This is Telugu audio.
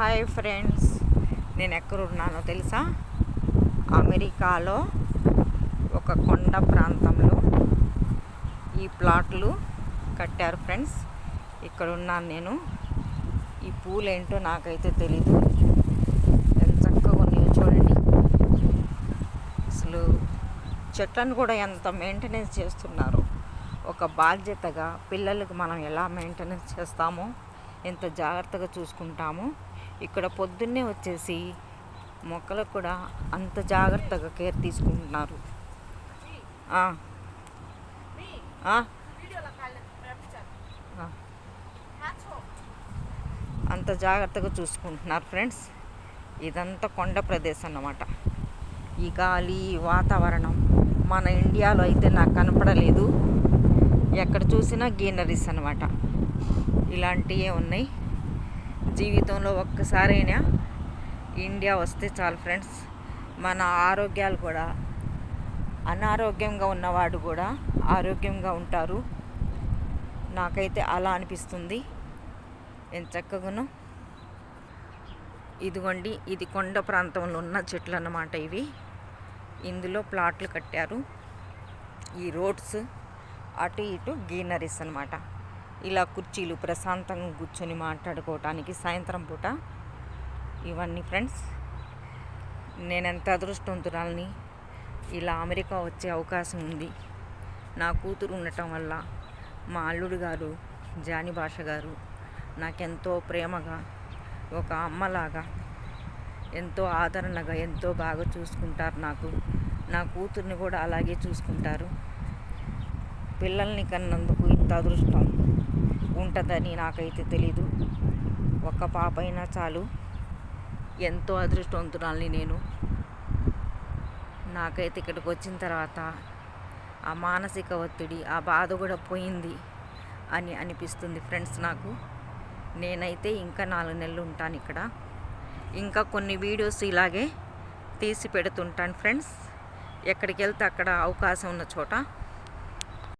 Hi friends. నేను ఎక్కడున్నానో తెలుసా? అమెరికాలో ఒక కొండ ప్రాంతంలో ఈ ప్లాట్లు కట్టారు ఫ్రెండ్స్. ఇక్కడ ఉన్నాను నేను. ఈ పూలు ఏంటో నాకైతే తెలీదు. ఎంత చక్కగా ఉన్నాయో చూడండి. అసలు చెట్లను కూడా ఎంత మెయింటెనెన్స్ చేస్తున్నారు. ఒక బాధ్యతగా పిల్లలకు మనం ఎలా మెయింటెనెన్స్ చేస్తామో ఎంత జాగ్రత్తగా చూసుకుంటామో ఇక్కడ పొద్దున్నే వచ్చేసి మొక్కలకు కూడా అంత జాగ్రత్తగా కేర్ తీసుకుంటున్నారు. అంత జాగ్రత్తగా చూసుకుంటున్నారు ఫ్రెండ్స్. ఇదంతా కొండ ప్రదేశం అన్నమాట. ఈ గాలి ఈ వాతావరణం మన ఇండియాలో అయితే నాకు కనపడలేదు. ఎక్కడ చూసినా గ్రీనరీస్ అనమాట ఇలాంటివే ఉన్నాయి. జీవితంలో ఒక్కసారైనా ఇండియా వస్తే చాలు ఫ్రెండ్స్. మన ఆరోగ్యాలు కూడా అనారోగ్యంగా ఉన్నవాడు కూడా ఆరోగ్యంగా ఉంటారు. నాకైతే అలా అనిపిస్తుంది. ఎంత చక్కగాను. ఇదిగోండి ఇది కొండ ప్రాంతంలో ఉన్న చెట్లు అన్నమాట ఇవి. ఇందులో ప్లాట్లు కట్టారు. ఈ రోడ్స్ అటు ఇటు గ్రీనరీస్ అన్నమాట. ఇలా కుర్చీలు ప్రశాంతంగా కూర్చొని మాట్లాడుకోవటానికి సాయంత్రం పూట ఇవన్నీ ఫ్రెండ్స్. నేను ఎంత అదృష్టవంతురాలని ఇలా అమెరికా వచ్చే అవకాశం ఉంది. నా కూతురు ఉండటం వల్ల మా అల్లుడు గారు జాని భాష గారు నాకెంతో ప్రేమగా ఒక అమ్మలాగా ఎంతో ఆదరణగా ఎంతో బాగా చూసుకుంటారు నాకు. నా కూతుర్ని కూడా అలాగే చూసుకుంటారు. పిల్లల్ని కన్నందుకు ఇంత అదృష్టం. ఉంటుందని నాకైతే తెలీదు. ఒక్క పాప అయినా చాలు. ఎంతో అదృష్టవంతురాలని నేను. నాకైతే ఇక్కడికి వచ్చిన తర్వాత ఆ మానసిక ఒత్తిడి ఆ బాధ కూడా పోయింది అని అనిపిస్తుంది ఫ్రెండ్స్ నాకు. నేనైతే ఇంకా నాలుగు నెలలు ఉంటాను ఇక్కడ. ఇంకా కొన్ని వీడియోస్ ఇలాగే తీసి పెడుతుంటాను ఫ్రెండ్స్. ఎక్కడికి వెళ్తే అక్కడ అవకాశం ఉన్న చోట.